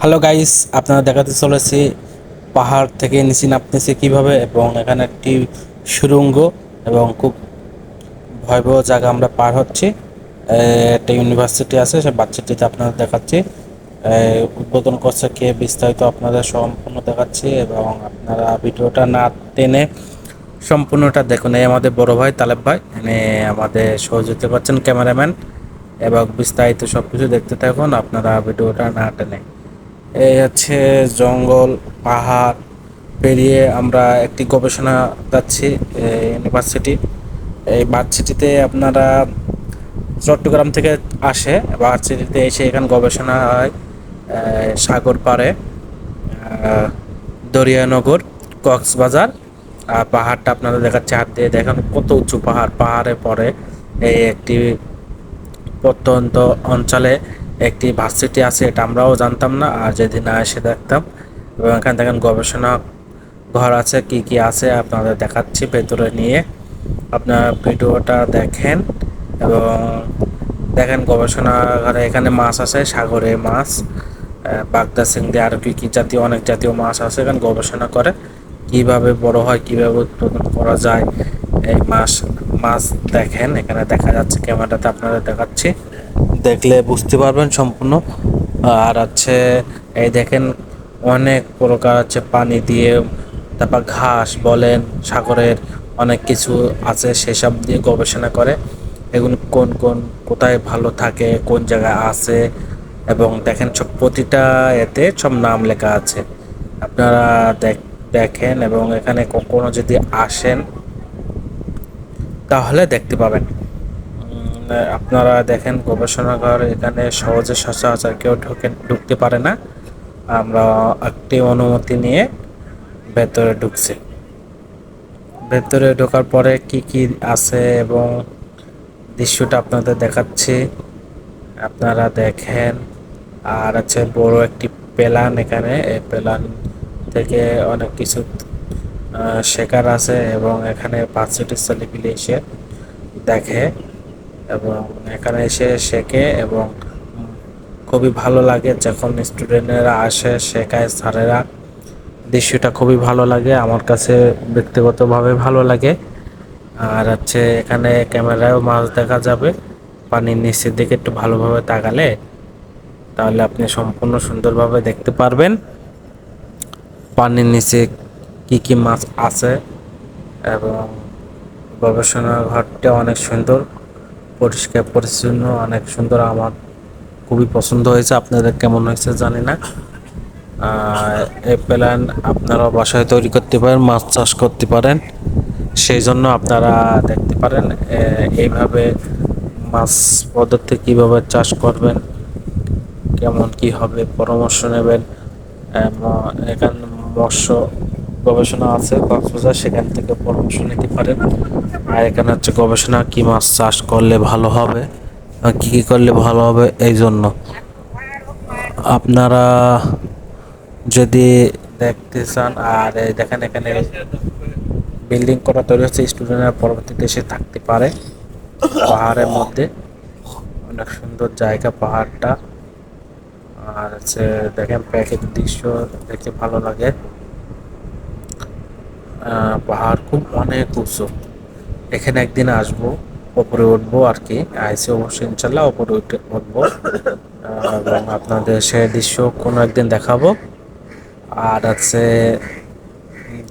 Hello guys আপনারা দেখাতে চলেছি পাহাড় থেকে নিচে নামতেছে কীভাবে এবং এখানে একটি সুরঙ্গ এবং খুব ভয়াবহ জায়গা আমরা পার হচ্ছি। একটা ইউনিভার্সিটি আছে, সে বাচ্চাটিতে আপনাদের দেখাচ্ছি। উদ্বোধন করছে কে বিস্তারিত আপনাদের সম্পূর্ণ দেখাচ্ছি এবং আপনারা ভিডিওটা না টেনে সম্পূর্ণটা দেখুন। এই আমাদের বড় ভাই তালেব ভাই এনে আমাদের সহযোগিতা করছেন ক্যামেরাম্যান এবং বিস্তারিত সব কিছু দেখতে থাকুন। আপনারা ভিডিওটা না টেনে। এই হচ্ছে জঙ্গল, পাহাড়, পেরিয়ে আমরা একটি গবেষণা যাচ্ছি ইউনিভার্সিটি এই ভার্সিটিতে আপনারা চট্টগ্রাম থেকে আসে ভার্সিটিতে এসে এখানে গবেষণা হয় সাগর পাড়ে দরিয়ানগর, কক্সবাজার, আর পাহাড়টা আপনারা দেখাচ্ছে, হাত দিয়ে দেখেন কত উঁচু পাহাড়, পাহাড়ে পরে এই একটি প্রত্যন্ত অঞ্চলে একটি ভার্সিটি আছে, এটা আমরাও জানতাম না, আর যেদিন এসে দেখতাম। এবং এখানে দেখেন গবেষণা ঘর আছে, কি কি আছে, আপনাদের দেখাচ্ছি ভেতরে নিয়ে। আপনার ভিডিওটা দেখেন এবং দেখেন গবেষণাগারে এখানে মাছ আছে, সাগরে মাছ বাগদা চিংড়ি আর কি কি জাতীয়, অনেক জাতীয় মাছ আছে, এখানে গবেষণা করে কীভাবে বড় হয়, কীভাবে উৎপাদন করা যায়। এই মাছ মাছ দেখেন, এখানে দেখা যাচ্ছে, ক্যামেরাতে আপনাদের দেখাচ্ছি। দেখলে বুঝতে পারবেন সম্পূর্ণ। আর আছে, এই দেখেন অনেক প্রকার আছে পানি দিয়ে, তারপর ঘাস বলেন, সাগরের অনেক কিছু আছে সেসব দিয়ে গবেষণা করে, এগুলো কোন কোন কোথায় ভালো থাকে, কোন জায়গায় আছে, এবং দেখেন সব প্রতিটা এতে সব নাম লেখা আছে। আপনারা দেখ- দেখেন, এবং এখানে কখনো যদি আসেন, তাহলে দেখতে পাবেন। আপনারা দেখেন গবেষণাগার এখানে সহজে সচরাচর কেউ ঢোকে, ঢুকতে পারে না। আমরা একটি অনুমতি নিয়ে ভেতরে ঢুকছি। ভেতরে ঢোকার পরে কি কি আছে এবং দৃশ্যটা আপনাদের দেখাচ্ছি। আপনারা দেখেন, আর আছে বড় একটি প্ল্যান এখানে। এই প্ল্যান থেকে অনেক কিছু শেখার আছে এবং এখানে ভার্সিটির ছেলেপিলে এসে দেখে। এবং এখানে এসে শেখে এবং খুবই ভালো লাগে যখন স্টুডেন্টরা আসে, শেখায় স্যারেরা। দৃশ্যটা খুবই ভালো লাগে, আমার কাছে ব্যক্তিগতভাবে ভালো লাগে। আর হচ্ছে এখানে ক্যামেরায়ও মাছ দেখা যাবে, পানির নিচের দিকে একটু ভালোভাবে তাকালে তাহলে আপনি সম্পূর্ণ সুন্দরভাবে দেখতে পারবেন। পানির নিচে কি কি মাছ আছে এবং গবেষণা ঘরটা অনেক সুন্দর। পরিষ্কার পরিচ্ছন্ন, অনেক সুন্দর আমার খুবই পছন্দ হয়েছে। আপনাদের কেমন হয়েছে জানি না। এই প্ল্যান আপনারা বাসায় তৈরি করতে পারেন, মাছ চাষ করতে পারেন। সেই জন্য আপনারা দেখতে পারেন এইভাবে মাছ পদ্ধতি কীভাবে চাষ করবেন, কেমন কি হবে, পরামর্শ নেবেন। এখানে মৎস্য গবেষণা আছে, কক্সবাজার, সেখান থেকে পরামর্শ নিতে পারেন। আর এখানে হচ্ছে গবেষণা, কি মাছ চাষ করলে ভালো হবে কি কি করলে ভালো হবে, এই জন্য। আপনারা যদি দেখতে চান, আর দেখেন এখানে বিল্ডিং করা তৈরি হচ্ছে, স্টুডেন্টরা পরবর্তীতে এসে থাকতে পারে। পাহাড়ের মধ্যে। অনেক সুন্দর জায়গা পাহাড়টা। আর হচ্ছে দেখেন প্রাকৃতিক দৃশ্য দেখতে ভালো লাগে। পাহাড় খুব অনেক উঁচু। এখানে একদিন আসব, ওপরে উঠবো আর কি। আইসি অবশ্যই ইনশাল্লাহ ওপরে উঠে উঠবো। এবং আপনাদের সে দৃশ্য কোনো একদিন দেখাবো। আর আছে,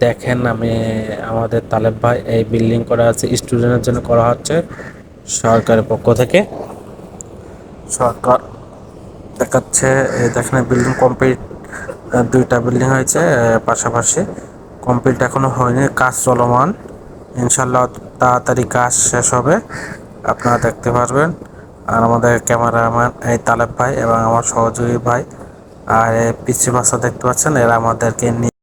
দেখেন আমি, আমাদের তালেব ভাই এই বিল্ডিং করা আছে স্টুডেন্টের জন্য করা হচ্ছে সরকারের পক্ষ থেকে। সরকার দেখাচ্ছে দেখেন বিল্ডিং কমপ্লিট দুইটা বিল্ডিং হয়েছে, পাশাপাশি। কমপ্লিট এখনও হয়নি, কাজ চলমান। ইনশাল্লাহ তাড়াতাড়ি কাজ শেষ হবে, আপনারা দেখতে পারবেন। আর আমাদের ক্যামেরাম্যান এই তালেব ভাই এবং আমার সহযোগী ভাই আর পিছিয়ে বাচ্চা দেখতে পাচ্ছেন, এরা আমাদেরকে নিয়ে